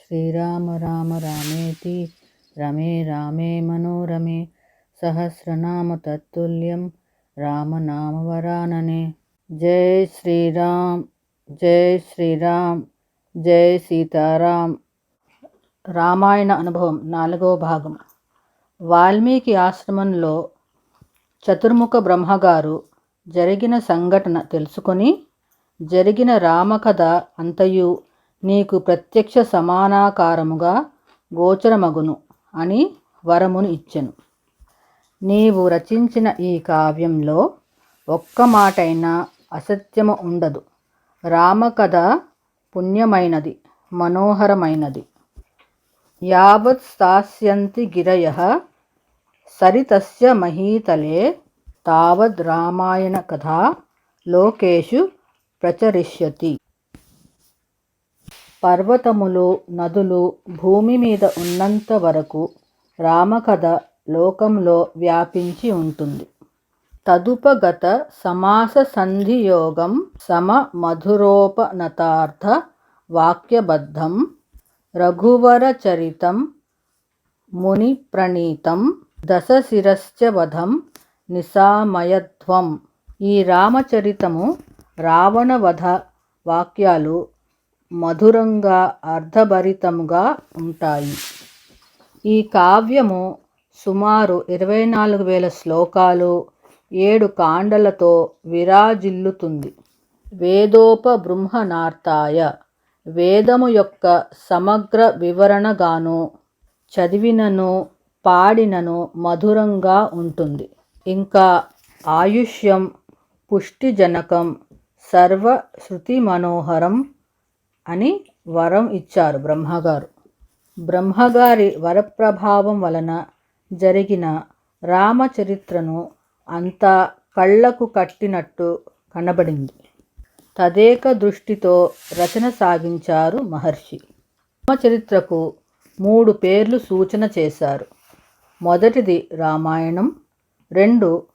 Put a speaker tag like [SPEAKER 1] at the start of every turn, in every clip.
[SPEAKER 1] శ్రీరామ రామ రామేతి రమే రామే మనోరమే సహస్రనామ తత్తుల్యం రామనామవరాననే. జై శ్రీరామ్ జై శ్రీరామ్ జై సీతారాం రామాయణ అనుభవం నాలుగవ భాగం. వాల్మీకి ఆశ్రమంలో చతుర్ముఖ బ్రహ్మగారు జరిగిన సంఘటన తెలుసుకొని జరిగిన రామకథ అంతయు నీకు ప్రత్యక్ష సమానాకారముగా గోచరమగును అని వరమును ఇచ్చెను. నీవు రచించిన ఈ కావ్యంలో ఒక్క మాటైనా అసత్యము ఉండదు. రామకథ పుణ్యమైనది మనోహరమైనది. యావత్ స్థాస్యంతి గిరయ సరితస్య మహీతలే తావద్ రామాయణ కథ లోకేషు ప్రచరిష్యతి. పర్వతములు నదులు భూమి మీద ఉన్నంత వరకు రామకథ లోకంలో వ్యాపించి ఉంటుంది. తదుపగత సమాస సంధియోగం సమ మధురోపనతార్థ వాక్యబద్ధం రఘువరచరితం ముని ప్రణీతం దశశిరశ్చ వధం నిసామయత్వం ఈ రామచరితము రావణవధ వాక్యాలు మధురంగా అర్థభరితంగా ఉంటాయి. ఈ కావ్యము సుమారు ఇరవై నాలుగు వేల శ్లోకాలు ఏడు కాండలతో విరాజిల్లుతుంది. వేదోపబృంహనార్థాయ వేదము యొక్క సమగ్ర వివరణగాను చదివినను పాడినను మధురంగా ఉంటుంది. ఇంకా ఆయుష్యం పుష్టిజనకం సర్వ శృతి మనోహరం అని వరం ఇచ్చారు బ్రహ్మగారు. బ్రహ్మగారి వరప్రభావం వలన జరిగిన రామచరిత్రను అంతా కళ్ళకు కట్టినట్టు కనబడింది. తదేక దృష్టితో రచన సాగించారు మహర్షి. రామచరిత్రకు మూడు పేర్లు సూచన చేశారు. మొదటిది రామాయణం రెండు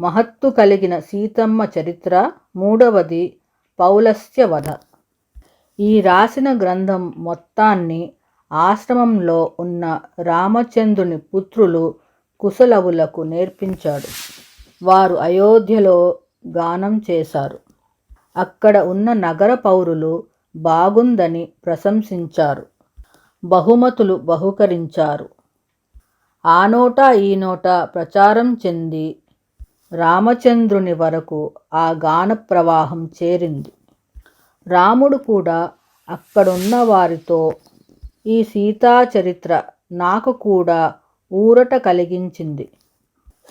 [SPEAKER 1] మహత్తు కలిగిన సీతమ్మ చరిత్ర మూడవది పౌలస్య వధ. ఈ రాసిన గ్రంథం మొత్తాన్ని ఆశ్రమంలో ఉన్న రామచంద్రుని పుత్రులు కుశలవులకు నేర్పించాడు. వారు అయోధ్యలో గానం చేశారు. అక్కడ ఉన్న నగర పౌరులు బాగుందని ప్రశంసించారు. బహుమతులు బహుకరించారు. ఆ నోటా ఈ నోటా ప్రచారం చెంది రామచంద్రుని వరకు ఆ గాన ప్రవాహం చేరింది. రాముడు కూడా అక్కడున్న వారితో ఈ సీతా చరిత్ర నాకు కూడా ఊరట కలిగించింది.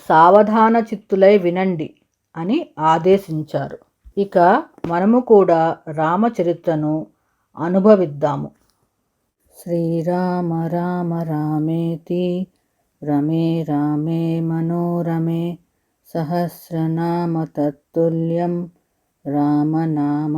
[SPEAKER 1] సావధాన చిత్తులై వినండి అని ఆదేశించారు. ఇక మనము కూడా రామచరిత్రను అనుభవిద్దాము. శ్రీరామ రామ రామేతి రమే రామే మనోరమే సహస్రనామ తత్తుల్యం रामनामवरानने